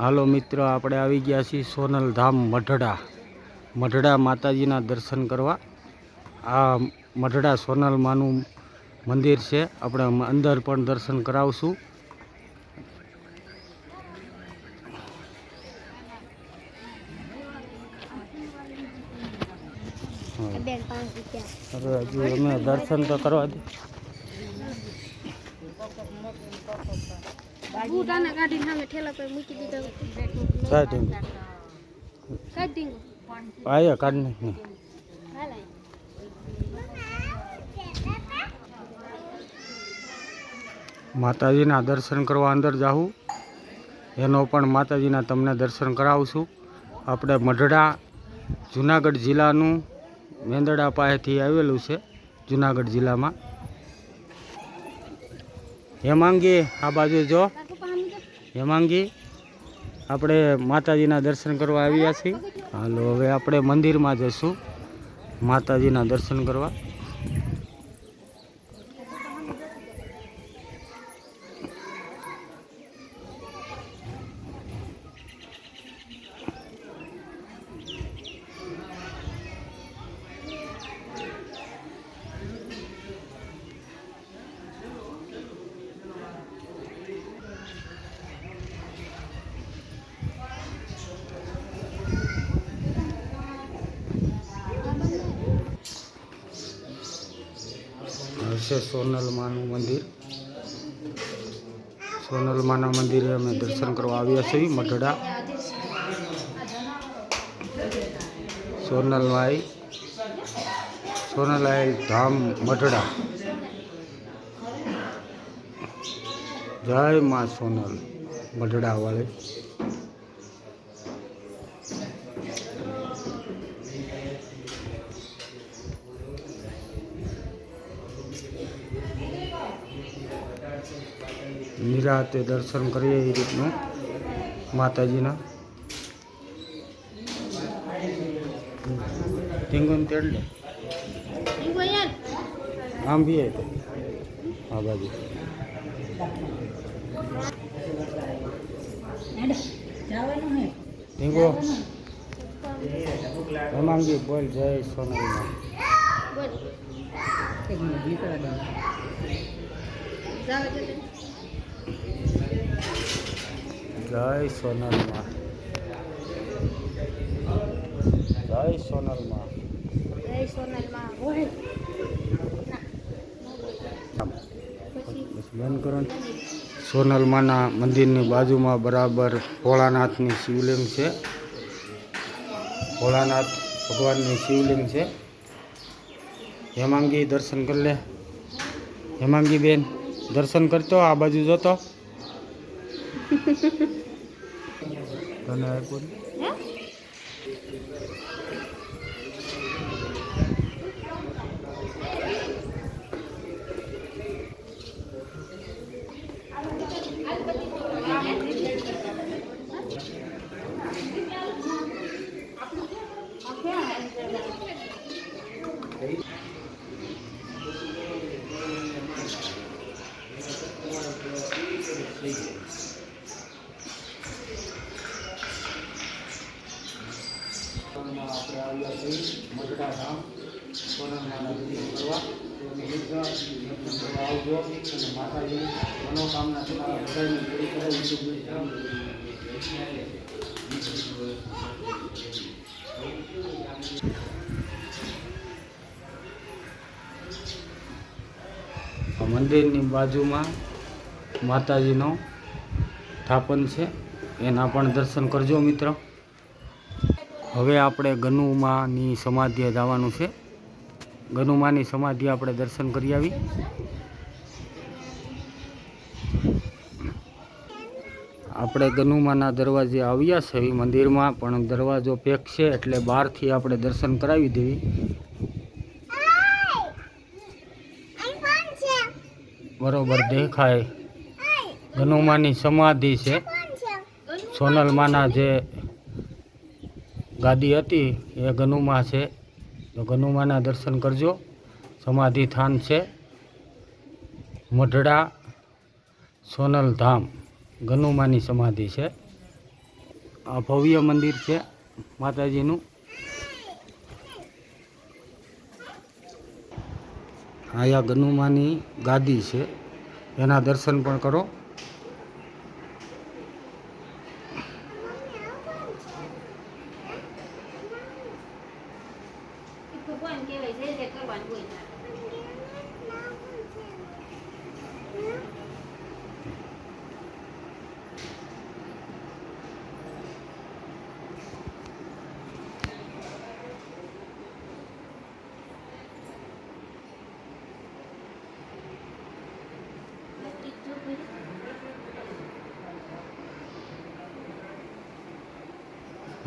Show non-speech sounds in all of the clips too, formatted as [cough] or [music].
હાલો મિત્રો, આપણે આવી ગયા છીએ સોનલ ધામ મઢડા. મઢડા માતાજીના દર્શન કરવા. આ મઢડા સોનલ માનું મંદિર છે. આપણે અંદર પણ દર્શન કરાવશું. હવે હજુ અમે દર્શન તો કરવા દે. બુટાના કાઢીને સામે ઠેલા પર મૂકી દીધા સાહેબ કાઢી દીધું આયા કાઢ નહીં માતાજીના દર્શન કરવા અંદર જાઉં એનો પણ માતાજીના તમને દર્શન કરાવશું આપણે મઢડા જુનાગઢ જિલ્લાનું મેંદડા પાસેથી આવેલું છે જુનાગઢ જિલ્લામાં. હેમાંગી આ બાજુ જો. હેમાંગી, આપણે માતાજીના દર્શન કરવા આવ્યા છીએ. હાલો, હવે આપણે મંદિરમાં જઈશું. માતાજીના દર્શન કરવા. હશે સોનલમાનું મંદિર. સોનલમાના મંદિરે અમે દર્શન કરવા આવ્યા છીએ, મઢડા. સોનલમાઈ સોનલાઈ ધામ મઢડા. જય માં સોનલ, મઢડા નિરાતે દર્શન કરીએ એ રીતનું માતાજીના. ટીંગુન તેડ લે. આમ બી આવે આ બાજુ. ટીંગો હેમાંગી બોલ જય સોનલમાં બોલ. જય સોનલમાં. જય સોનલમાં. જય સોનલમાં. બોલ પછી? બસ બંધ કરો સોનલમાના મંદિરની બાજુમાં બરાબર ભોળાનાથની શિવલિંગ છે. ભોળાનાથ ભગવાનની શિવલિંગ છે. હેમાંગી દર્શન કરી લે. હેમાંગી બેન દર્શન કરતો આ બાજુ જોતો? [laughs] તને આપ્યું ને? હે આપણે આવ્યા છીએ મઢડા ધામ સોનલમાના દર્શન કરવા તો મિત્ર દર્શન કરવા આવજો અને માતાજી મનોકામના તમારા બધાની મંદિરની બાજુમાં માતાજીનો સ્થાપન છે. એના પણ દર્શન કરજો મિત્રો. હવે આપણે ગનુમાની સમાધિએ જવાનું છે. ગનુમાની સમાધિ આપણે દર્શન કરી આવી. આપણે ગનુમાના દરવાજે આવ્યા છે એ મંદિરમાં, પણ દરવાજો પેક છે એટલે બહારથી આપણે દર્શન કરાવી દેવી. બરોબર દેખાય. ગનુમાની સમાધિ છે. સોનલમાના જે ગાદી હતી, એ ગનુમા છે. તો ગનુમાના દર્શન કરજો. સમાધિ થાન છે. મઢડા સોનલ ધામ ગનુમાની સમાધિ છે. આ ભવ્ય મંદિર છે માતાજીનું. આયા ગનુમાની ગાદી છે. એના દર્શન પણ કરો ભગવાન કહેવાય જે જે કરવાનું હોય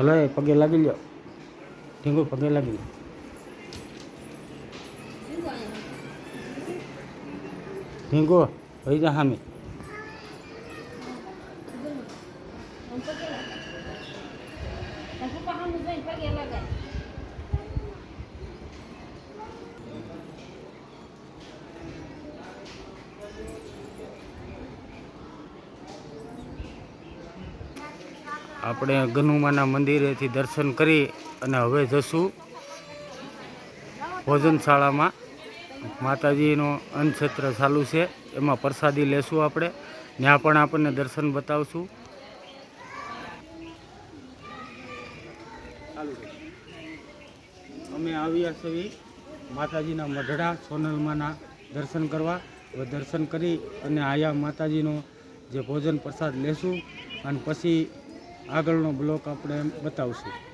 હાલો એ પગે લાગી લ્યો. ઢીંગુ પગે લાગી લ્યો. ઢીંગુ ભાઈ જા સામે આપણે ગનુમાના મંદિરેથી દર્શન કરી અને હવે જશું ભોજનશાળામાં. માતાજીનો અન્નક્ષેત્ર ચાલુ છે, એમાં પ્રસાદી લેશું આપણે. ત્યાં પણ આપણને દર્શન બતાવશું. અમે આવ્યા છીએ માતાજીના મઢડા, સોનલમાના દર્શન કરવા. હવે દર્શન કરી અને આયા માતાજીનો જે ભોજન પ્રસાદ લેશું. અને પછી આગળનો બ્લોક આપણે બતાવશું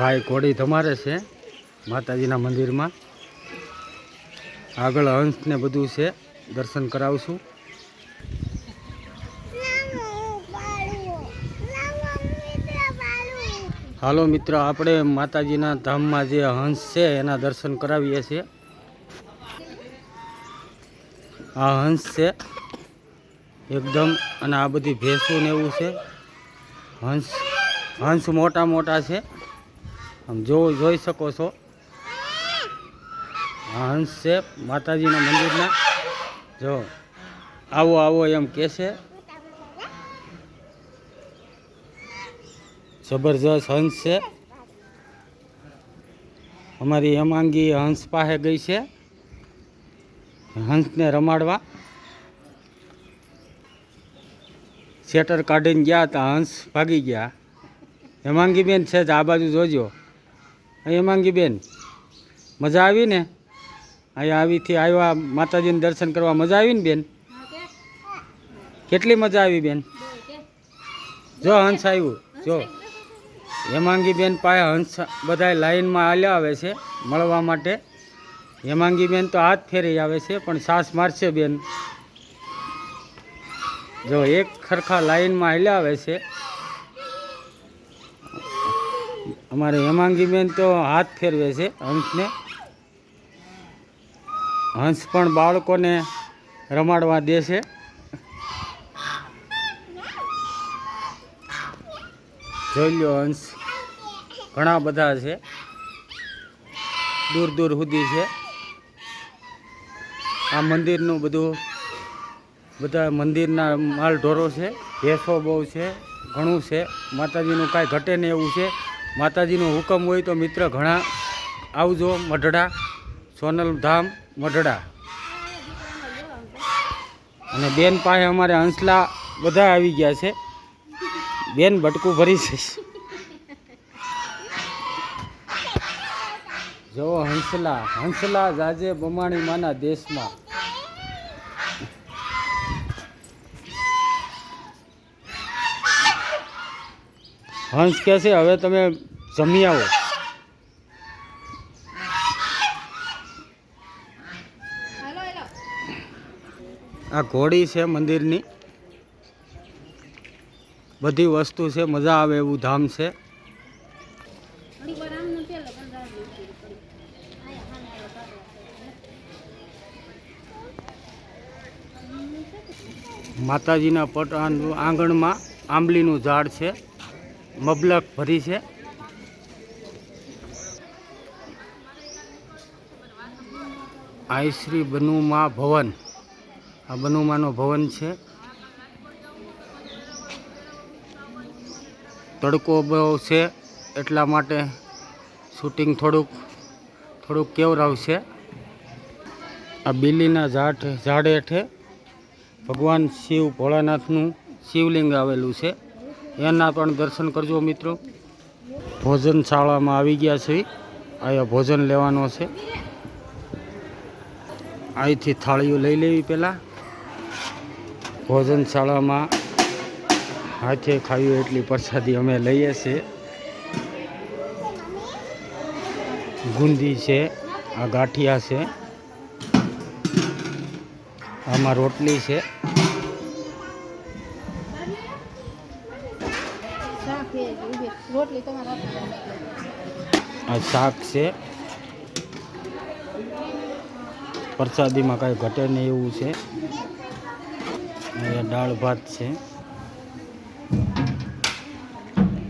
ભાઈ ઘોડી તમારે છે માતાજીના મંદિરમાં. આગળ હંસને બધું છે, દર્શન કરાવશું. હાલો મિત્ર, આપણે માતાજીના ધામમાં જે હંસ છે, એના દર્શન કરાવીએ છીએ. આ હંસ છે, એકદમ, અને આ બધી ભેંસું ને એવું છે. હંસ હંસ મોટા મોટા છે. આમ જો જોઈ શકો છો. હંસ છે, માતાજીના મંદિરના. જો, આવો આવો એમ કહે છે. જબરજસ્ત હંસ છે. અમારી હેમાંગી હંસ પાસે ગઈ છે. હંસને રમાડવા. શેટર કાઢીને ગયા હતા હંસ ભાગી ગયા. હેમાંગી બેન છે, જ, આ બાજુ જોજો. હેમાંગી બેન. મજા આવી ને? અહીંયા આવીથી આવ્યા, માતાજીને દર્શન કરવા મજા આવી ને બેન? કેટલી મજા આવી બેન? જો હંસ આવ્યું, જો. હેમાંગી બેન પાસે હંસ બધા લાઈનમાં હાલ્યા આવે છે મળવા માટે. હેમાંગી બેન તો હાથ ફેરી આવે છે, પણ સાસ મારશે બેન. જો એક ખરખા લાઈનમાં હાલ્યા આવે છે. અમારે હેમાંગી બેન તો હાથ ફેરવે છે, હંસને. હંસ પણ બાળકોને રમાડવા દે છે. જોઈ લ્યો હંસ, ઘણા બધા છે. દૂર દૂર સુધી છે. આ મંદિરનું બધું, બધા મંદિરના માલ ઢોરો છે, ભેંસો બહુ છે, ઘણું છે. માતાજીનું કાંઈ ઘટે નહીં એવું છે. માતાજીનો હુકમ હોય તો મિત્ર ઘણા આવજો મઢડા, સોનલ ધામ, મઢડા. અને બેન પાસે અમારે હંસલા બધા આવી ગયા છે. બેન ભટકું ભરી છે જો હંસલા હંસલા જાજે બમાણી માના દેશમાં. હંસ કહે છે, હવે તમે જમી આવો. આ ઘોડી છે મંદિરની. બધી વસ્તુ છે, મજા આવે એવું ધામ છે. માતાજીના પટ આંગણમાં આંબલીનું ઝાડ છે. મબલક ભરી છે. આઈ શ્રી બનુમા ભવન. આ બનુમાનો ભવન છે. તડકો બહુ છે, એટલા માટે શૂટિંગ થોડુંક થોડુંક કેવરાવશે. આ બિલીના ઝાડ ઝાડ હેઠે ભગવાન શિવ ભોળાનાથનું શિવલિંગ આવેલું છે. એના પણ દર્શન કરજો મિત્રો. ભોજનશાળામાં આવી ગયા છે. અહીંયા ભોજન લેવાનો છે. અહીંથી થાળીઓ લઈ લેવી પહેલાં. ભોજનશાળામાં હાથે ખાવી એટલી પ્રસાદી અમે લઈએ છીએ. ગુંદી છે, આ ગાંઠિયા છે. આમાં રોટલી છે. રોટલી તમારા આ શાક છે. પ્રસાદીમાં કાંઈ ઘટે નહીં એવું છે. દાળ ભાત છે.